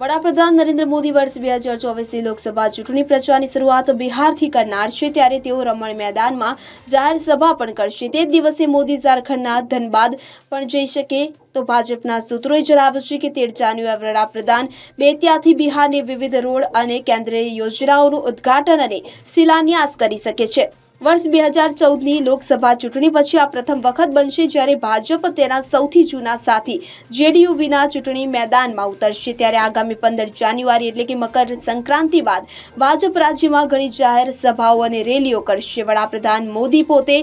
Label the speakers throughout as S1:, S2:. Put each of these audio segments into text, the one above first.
S1: વડાપ્રધાન નરેન્દ્ર મોદી વર્ષ બે હજાર ચોવીસની લોકસભા ચૂંટણી પ્રચારની શરૂઆત બિહારથી કરનાર છે, ત્યારે તેઓ રમણ મેદાનમાં જાહેર સભા પણ કરશે. તે દિવસે મોદી ઝારખંડના ધનબાદ પણ જઈ શકે તો ભાજપના સૂત્રોએ જણાવ્યું છે કે તેર જાન્યુઆરી વડાપ્રધાન બેત્યાથી બિહારની વિવિધ રોડ અને કેન્દ્રીય યોજનાઓનું ઉદ્ઘાટન અને શિલાન્યાસ કરી શકે છે. વર્ષ બે હજાર ચૌદની લોકસભા ચૂંટણી પછી આ પ્રથમ વખત બનશે જ્યારે ભાજપ તેના સૌથી જૂના સાથી જેડીયુ વિના ચૂંટણી મેદાનમાં ઉતરશે. ત્યારે આગામી પંદર જાન્યુઆરી એટલે કે મકર સંક્રાંતિ બાદ ભાજપ રાજ્યમાં ઘણી જાહેર સભાઓ અને રેલીઓ કરશે. વડાપ્રધાન મોદી પોતે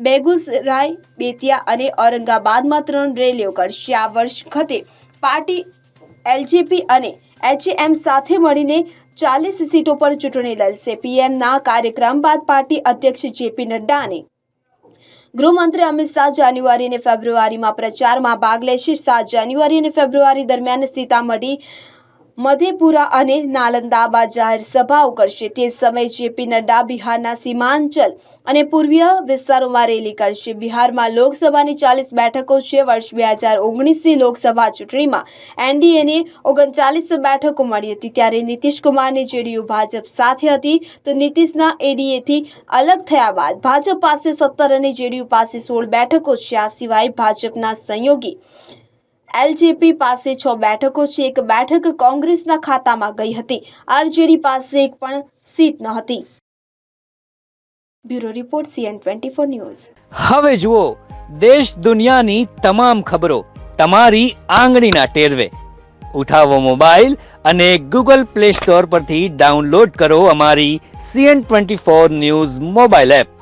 S1: બેગુસરાય, બેતિયા અને ઔરંગાબાદમાં ત્રણ રેલીઓ કરશે. આ વર્ષ ખતે પાર્ટી એલજેપી અને એચએમ સાથે મળીને ચાલીસ સીટો પર ચૂંટણી લડશે. પીએમના કાર્યક્રમ બાદ પાર્ટી અધ્યક્ષ જેપી નડ્ડા અને ગૃહમંત્રી અમિત શાહ જાન્યુઆરી અને ફેબ્રુઆરીમાં પ્રચારમાં ભાગ લેશે. સાત જાન્યુઆરી અને ફેબ્રુઆરી દરમિયાન સીતામઢી મધેપુરા અને નાલંદામાં જાહેર સભાઓ કરશે તે સમયે જેપી નડ્ડા બિહારના સીમાંચલ અને પૂર્વીય વિસ્તારોમાં રેલી કરશે બિહારમાં લોકસભાની ચાલીસ બેઠકો છે. વર્ષ બે હજાર ઓગણીસની લોકસભા ચૂંટણીમાં એનડીએને ઓગણચાલીસ બેઠકો મળી હતી. ત્યારે નીતિશ કુમારની જેડીયુ ભાજપ સાથે હતી તો નીતિશના એડીએથી અલગ થયા બાદ ભાજપ પાસે સત્તર અને જેડીયુ પાસે સોળ બેઠકો છે. આ સિવાય ભાજપના સંયોગી એલજેપી પાસે છ બેઠકો છે. એક બેઠક કોંગ્રેસના ખાતામાં ગઈ હતી. આરજેડી પાસે એક પણ સીટ ન હતી. Bureau report CN twenty four news.
S2: હવે જુઓ, દેશ દુનિયાની તમામ ખબરો તમારી આંગળીના ટેરવે. ઉઠાવો મોબાઈલ અને ગૂગલ પ્લે સ્ટોર પરથી ડાઉનલોડ કરો અમારી CN twenty four news mobile app.